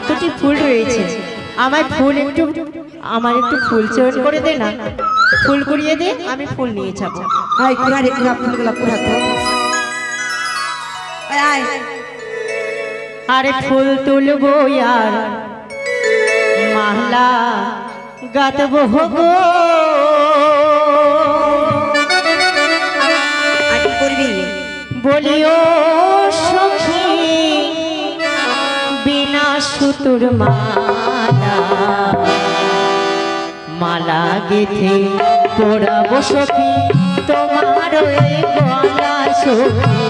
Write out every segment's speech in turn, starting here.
এতটি ফুল রয়েছে। আমার ফুল একটু আমার একটু ফুল চয়ন করে দে না। ফুল কুড়িয়ে দে আমি ফুল নিয়ে যাব। আয় কুড়া রে কুড়া ফুলগুলা কুড়া তো আয় আয়। আরে ফুল তুলবো আর মালা গাতবো গো সুতুর মালা। মালা গেথে পড়াবো সখী তোমার গলা সখী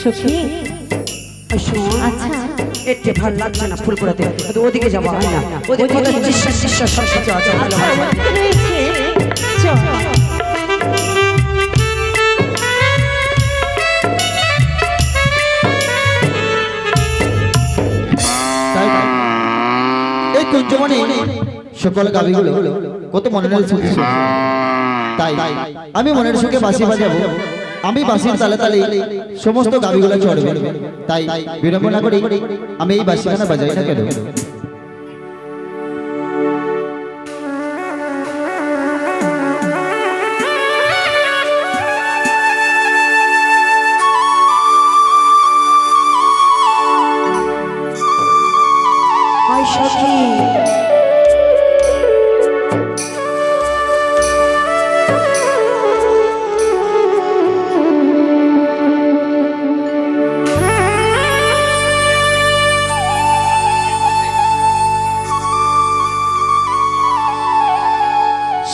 সখী আচ্ছা। এতে ভালো লাগছে না ফুল কুড়াতে তো ওদিকে যাব হয় না। ওদিকে সব কিছু আছে ভালো চল কুঞ্জমণি সকল গাবিগুলো কত মনের সুখী সুখী। তাই আমি মনের সুখে বাঁশি বাজাবো। আমি বাসির তালে তালে সমস্ত গাবিগুলো চড়বে। তাই বিড়ম্বনা করি আমি এই বাসিখানা বাজাই না কেন?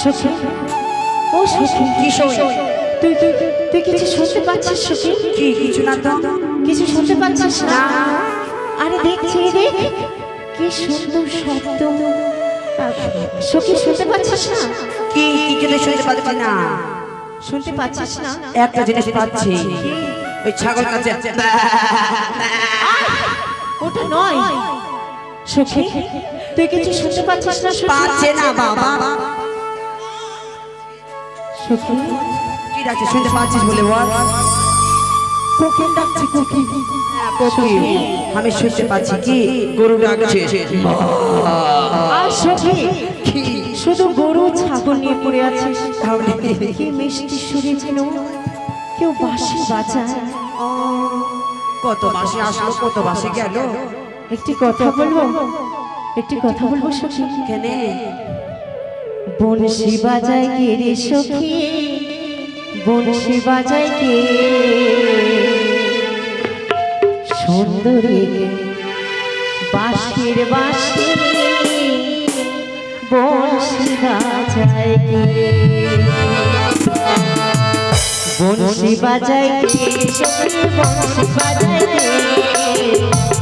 সখী। ও সখী কি তুই তুই তুই কিছু শুনতে পাচ্ছিস সখী? কি কিছু না তো। কিছু শুনতে পাচ্ছিস না। আরে দেখছি দেখ। কি সুন্দর শব্দ। সখী শুনতে পাচ্ছিস না? কি কিছু শুনতে পাচ্ছি না? শুনতে পাচ্ছিস না? একটা জিনিস পাচ্ছি। ওই ছাগল কাছে। ওটা নয়। সখী তুই কিছু শুনতে পাচ্ছিস না? পাচ্ছে না? বাবা। সখী কি শুনতে পাচ্ছিস বলে বল কোকিল ডাকছে কোকিল। কোকিল। আমি শুনতে পাচ্ছি। কি? গরু ডাকছে। আর সখী শুধু গরু ছাগল নিয়ে পড়ে তাহলে? কি মিষ্টি সুরে যেন কেউ বাঁশি বাজায়। কত মাসে আসলো কত মাসে গেল? একটি কথা বলব? একটি কথা বলব সখী? কেনে? বনশি বাজায় কে রে সখী? বনশি বাজায় কে? সুন্দরী বাঁশির বাঁশি বনশি বাজায় কে? বনশি বাজায় কে সখী? বনশি বাজায় কে?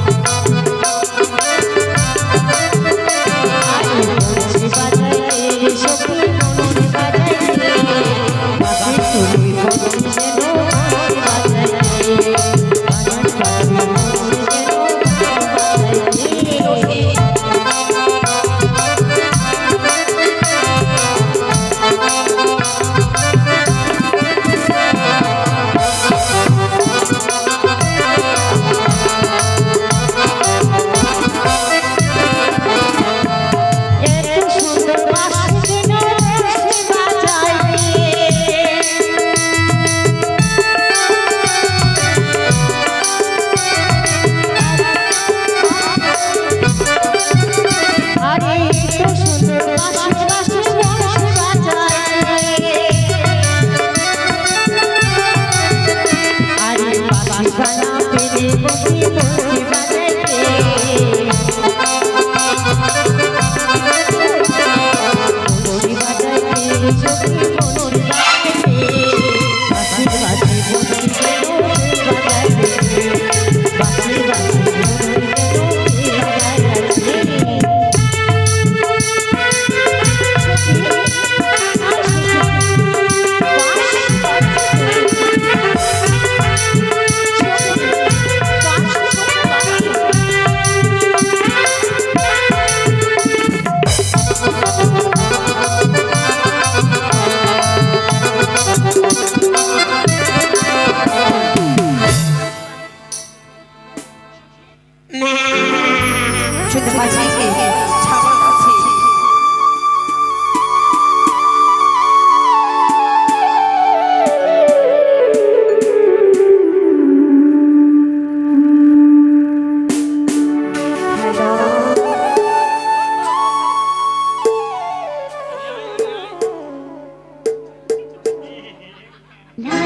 শুধু বাঁচিয়ে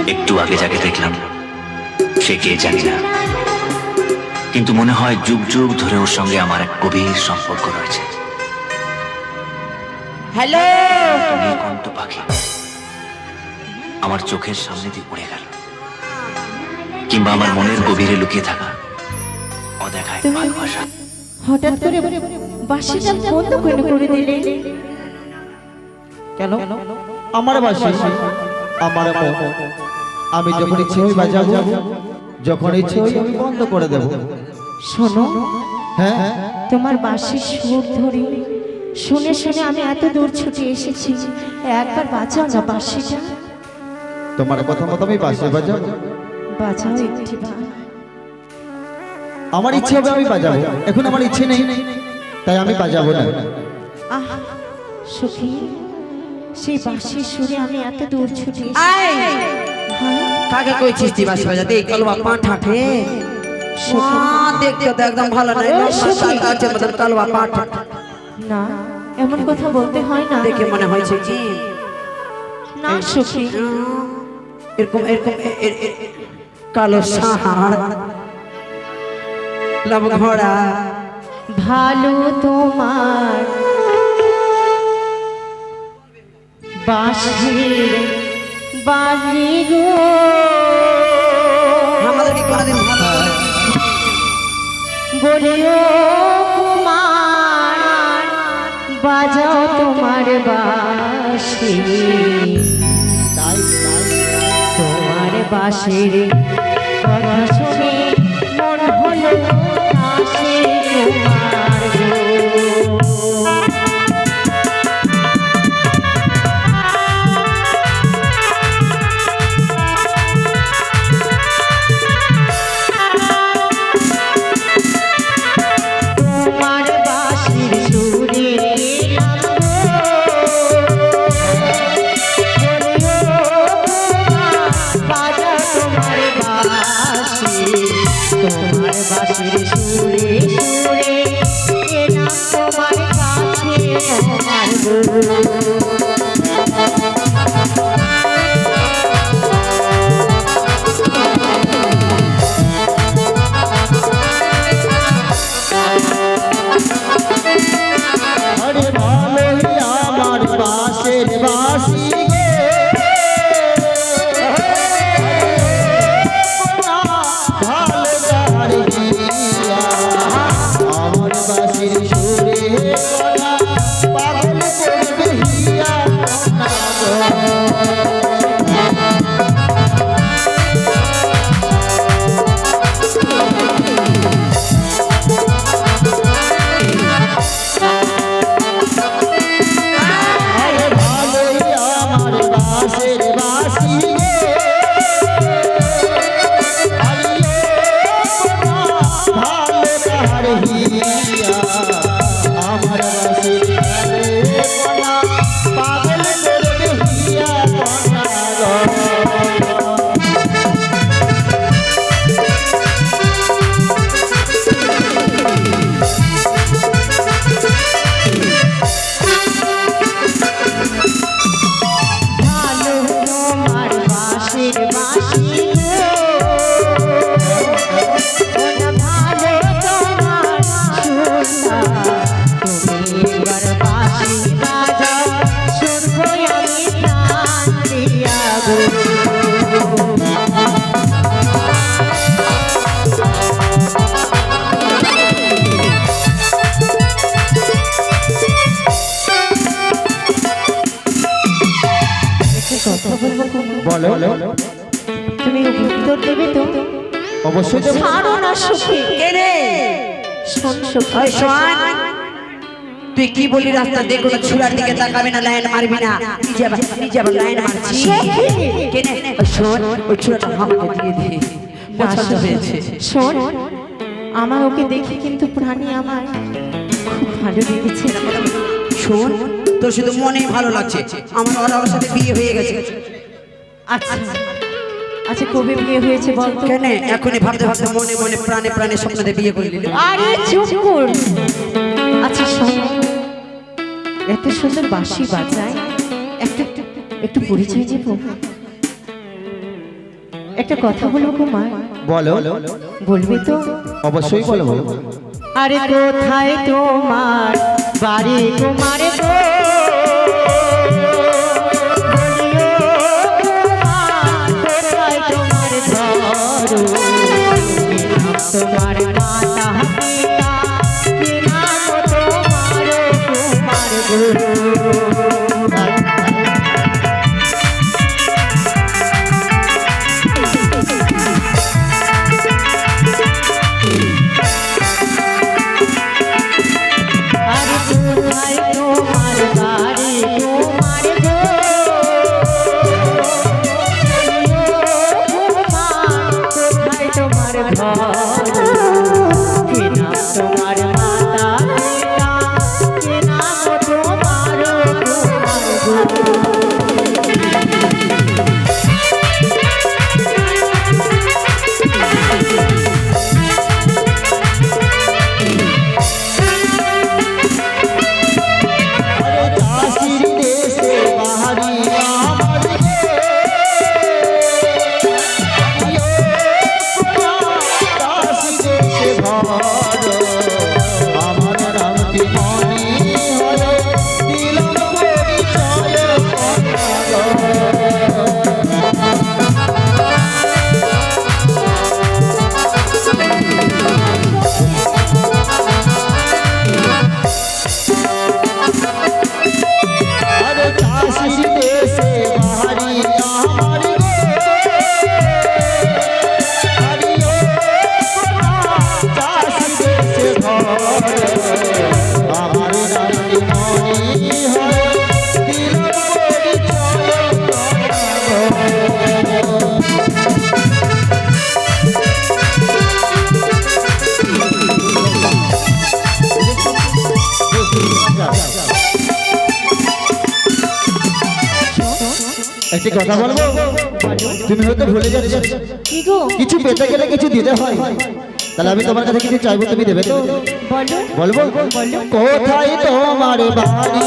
একটু আগে যাকে দেখলাম সে কে জানি না। হয় যুগ যুগ ধরে ওর সঙ্গে আমার এক গভীর সম্পর্ক রয়েছে। হ্যালো! পাখি। আমার চোখের সামনে দিয়ে উড়ে গেল। কিংবা আমার মনের গভীরে লুকিয়ে থাকা অদেখায় ভালোবাসা। হঠাৎ করে বাসিটা বন্ধ করে করে দিলে? কেন? আমার বাসি আমার আমি যখন ইচ্ছে হই বাজাবো যখন ইচ্ছে হই আমি বন্ধ করে দেব। শোনো হ্যাঁ তোমার বাসির সুর ধরে। শুনে শুনে আমি এত দূর ছুটে এসেছি। একবার বাঁচাও না বাসিটা তোমার কথা মতো আমি বাসি বাজাবো। বাঁচাও একটি আমার ইচ্ছে হবে আমি বাজাবো। এখন আমার ইচ্ছে নেই তাই আমি বাজাবো না। আহ সখী সেই বাঁশির সুরে আমি এত দূর ছুটে এসেছি আয়। হ্যাঁ, কাকে কইছিস তুই বাসি বাজাতে? এই কালবা পাঁঠা ঠে মা দেখতে তো একদম ভালো নাই ও, সখী। আছে মতন কালবা পাঁঠা না এমন কথা বলতে হয় না। দেখে মনে হয়েছে কি? না সখী। এরকম কালো সাহার। লব ঘোড়া ভালো তোমার বাজি গো। আমাদেরকে কোনোদিন ভালো বলিও কুমার বাজাও তোমার বাসি তোমার বাঁশির কথা শুনে মন হলো হাসি তোমার। তোমার গো উত্তর দেবে তো? অবশ্যই দেবো। ছাড়ো না সুখী। কে রে? শোন সুখী। শোন। তুই কি বলি রাস্তা দেখো না ছুরার দিকে তাকাবি না লাইন মারবি না? নিজে আবার নিজে আবার লাইন মারছি কে রে? শোন ওই ছুরাটা আমাকে দিয়ে দে। পছন্দ হয়েছে। শোন আমার ওকে দেখে কিন্তু প্রাণী আমার খুব ভালো লেগেছে। শোন তোর শুধু মনে ভালো লাগছে। আমার ওর ওর সাথে বিয়ে হয়ে গেছে। আচ্ছা। আচ্ছা কবে বিয়ে হয়েছে বল কেন? এখনই ভাবতে ভাবতে মনে মনে প্রাণে প্রাণে স্বপ্নতে বিয়ে করে নিলি আরে চুপ কর। আচ্ছা শোন। এত সুন্দর বাঁশি বাজায়। একটু একটু পরিচয় দেব? একটা কথা বলব কুমার বলো। বলবি তো? অবশ্যই বলো বলো। আরে কোথায় তোমার বাড়ি? কুমার গো তোমার মাতা ভুলে যাচ্ছ। কিছু পেতে গেলে কিছু দিতে হয়। তাহলে আমি তোমার কাছে কিছু চাইব তুমি দেবে তো বলব কোথায় তোমার বাড়ি?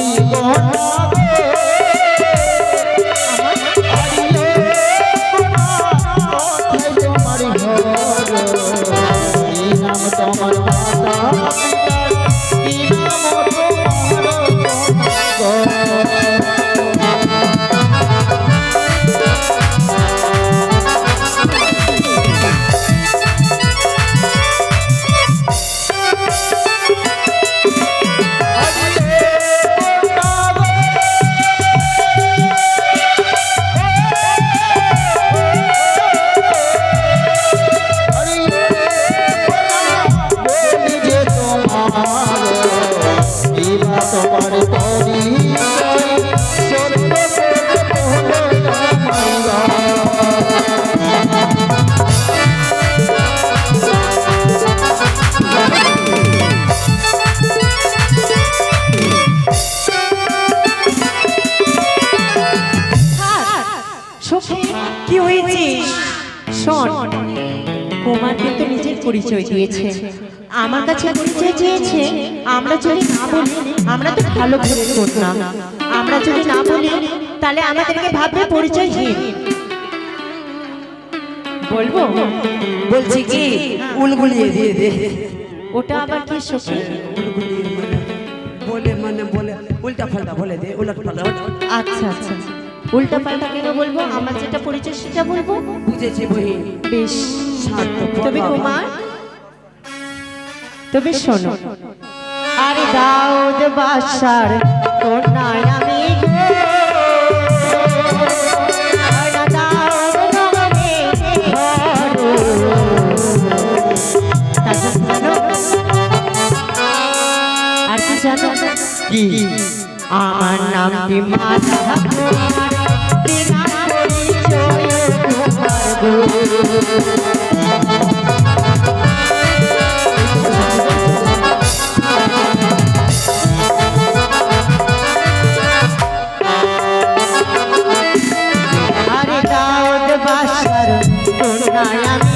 পরিচয় দিয়েছে। আমার কাছে পরিচয় চেয়েছে আমরা যদি না বলি আমরা তো ভালো ভেবে করতাম আমরা যদি না বলি তাহলে আমাদেরকে ভাববে পরিচয়হীন বলব? বলছি কি? উলগুলিয়ে দিয়ে দে। ওটা আবার কি সখী? বলে মানে বলে উল্টা পাল্টা বলে দে উলট পাল্টা। আচ্ছা আচ্ছা। উল্টা পাল্টা কেন বলব? আমার যেটা পরিচয় সেটা বলব? বুঝেছি বহিন বেশ। বাবা। কুমার তবে শোনো। আরে দাউদ বাসার কন্যায় আমি জানো? আর কি আমার মাতা কন্যায়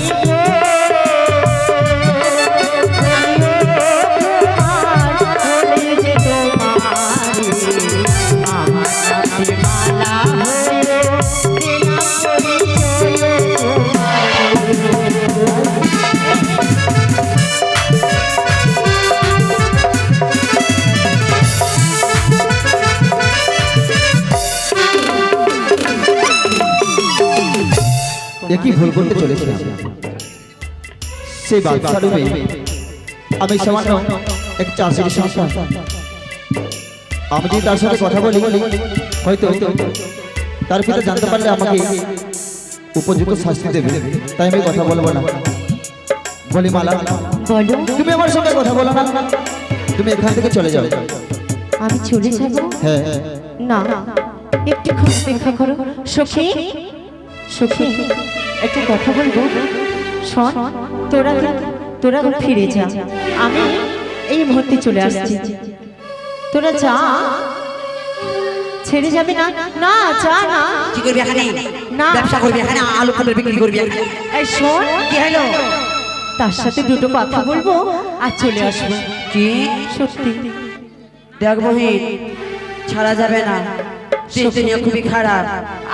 একই ভুল করতে চলেছিলাম সেই বাদশা রূপে আমি সামান্য এক চাষির সন্তান আমি যদি তার সাথে কথা বলি হয়তো তার পিতা জানতে পারলে আমাকে উপযুক্ত শাস্তি দেবে। তাই আমি কথা বলব না। বলি মালা তুমি আমার সঙ্গে কথা বলো না। তুমি এখান থেকে চলে যাও। আমি চলে যাব? হ্যাঁ। না। একটু খুব অপেক্ষা করো। সখী। সখী। একটা কথা বলব? শোন তোরা তোরা ফিরে যা। আমি এই মুহূর্তে চলে আসছি। তোরা যা। ছেড়ে যাবে না? না যা না। কি করবি এখানে? না। ব্যবসা করবি এখানে? আলু ফুলের বিক্রি করবি এই শোন কি হলো? তার সাথে দুটো কথা বলব আর চলে আসব। কি? সত্যি। দেখ বহিন ছাড়া যাবে না। খুবই খারাপ।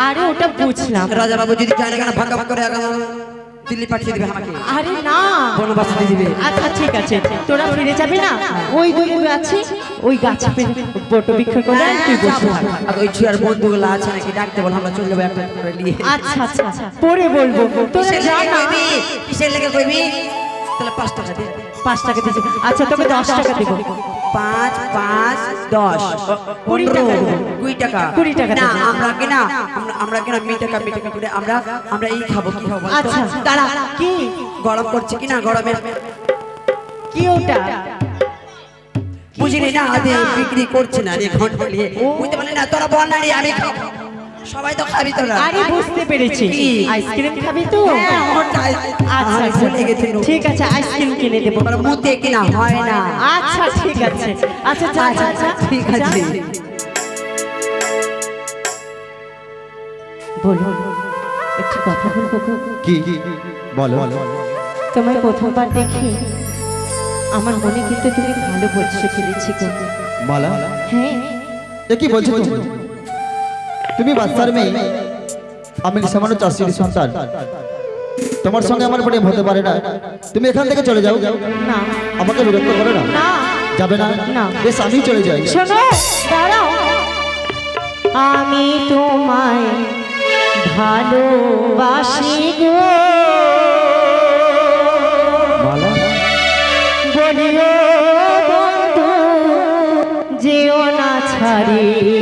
আরে ওটা বুঝলাম। রাজা বাবু যদি চায় না কেন ফাঁকা ফাঁকা করে দিল্লি পাঠিয়ে দিবে আমাকে। আরে না। বনবাসে দিয়ে দিবে। আচ্ছা ঠিক আছে। তোরা ফিরে যাবি না? ওই দুই আছে। ওই গাছ বটো বিক্রি করে আর তুই বসে আর ওই ছুয়ার বন্ধুগুলো আছে নাকি? ডাকতে বল আমরা চলে যাব একটা করে নিয়ে। আচ্ছা আচ্ছা। পরে বলব। তোরা যা না। কইবি? কিসের লেগে কইবি? তাহলে পাঁচ টাকা দে। টাকা আচ্ছা তোকে দশ টাকা দেবো। পাঁচ পাঁচ দশ। কুড়ি টাকা। কুড়ি টাকা। কুড়ি টাকা না আমরা কিনা আমরা কিনা মি টাকা টাকা করে আমরা আমরা এই খাব কি? খাব আচ্ছা দাঁড়া কি গরম করছে কিনা গরমে? কি ওটা? বুঝলি না আদে বিক্রি করছে না রে ঘণ্টা নিয়ে। বুঝতে পারলি না তোরা বল না রে আমি খাব। সবাই তো খাবি তোরা আরে বুঝতে পেরেছি। আইসক্রিম খাবি তো? হ্যাঁ, আচ্ছা আচ্ছা ভুলে গেছি ঠিক আছে আইসক্রিম কিনে দেবো। মুতে কিনা হয় না। আচ্ছা ঠিক আছে। আচ্ছা যা যা ঠিক আছে। বলো একটু কথা বলব কি? বলো। তোমায় প্রথমবার দেখে। আমার মনে কিন্তু তুমি ভালো বলছো ফেলেছি গো। মালা হ্যাঁ। কি বলছো তুমি? তুমি বাচ্চার মেয়ে আমি সামান্য চাষির সন্তান। তোমার সঙ্গে আমার প্রেম হতে পারে না। তুমি এখান থেকে চলে যাও। না। আমাকে বিরক্ত করো না। যাবে না? না। বেশ আমি চলে যাই। শোনো দাঁড়াও। আমি তোমায় ভালোবাসি গো। বলিও বন্ধু যেও না ছাড়িয়া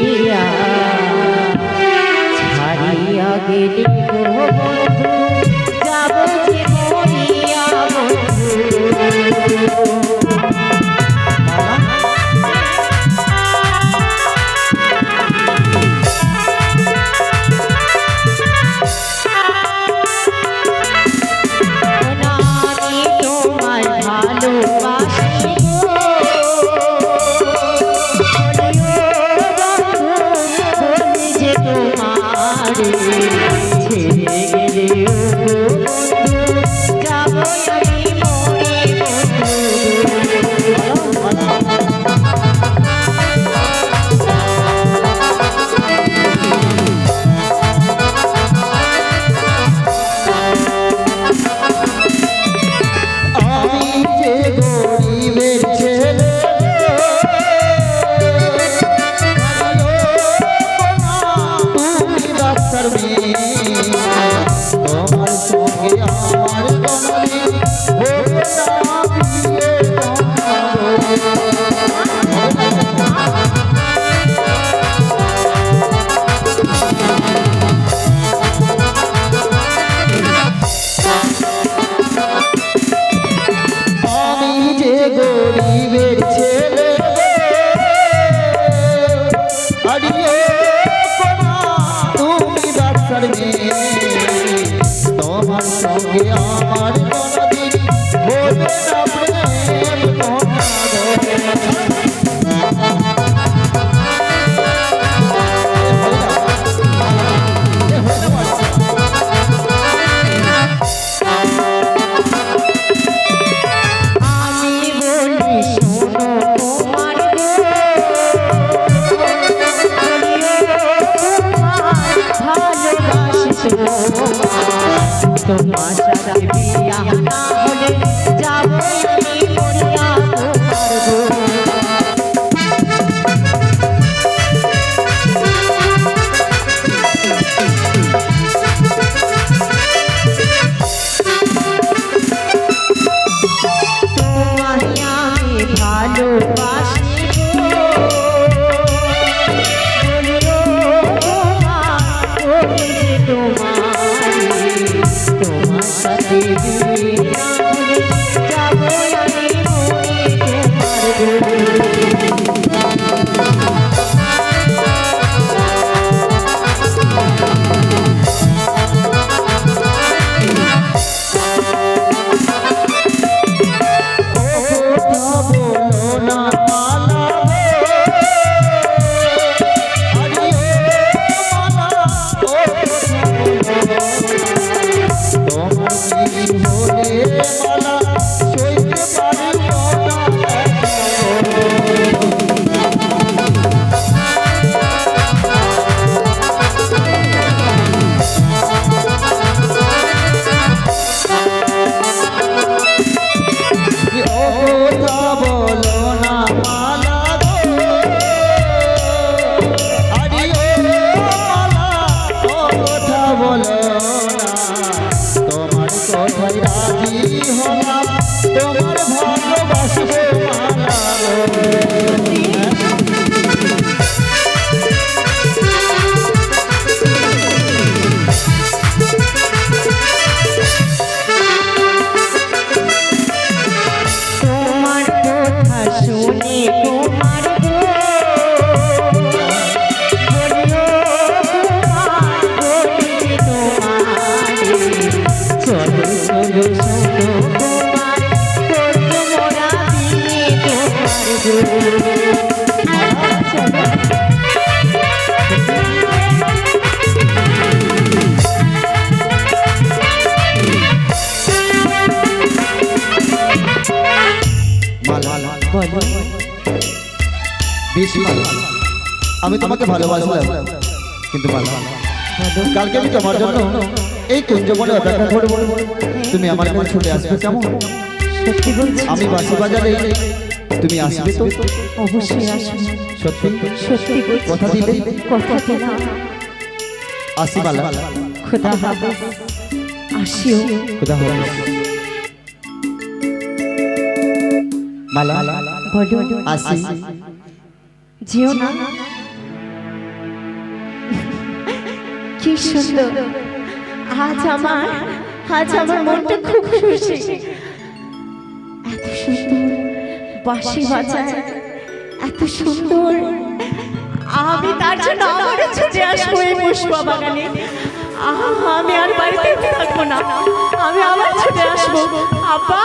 আমার আমি তোমাকে ভালোবাসলাম কিন্তু কালকে আমি তোমার জন্য এই কুঞ্জবনে অপেক্ষা করব। তুমি আমার কাছে ছুটে আসবে কেমন? সত্যি বলছি আমি বাসি বাজারে তুমি আসবে তো? অবশ্যই আসুন সত্যি? সত্যি কথা দিলে? কথা দিলাম আসি মালা খোদা হাফেজ। আসিও। খুদা হাফেজ। মালা বলো। আসি। যেও না। সুন্দর। আজ আমার আজ আমার মনটা খুব খুশি। এত সুন্দর বাঁশি বাজায়। এত সুন্দর। আমি তার জন্য আবারও ছুটে আসব এই পুষ্পা বাগানে। আমি আর বাড়িতে থাকব না। আমি আবার ছুটে আসব। আব্বা।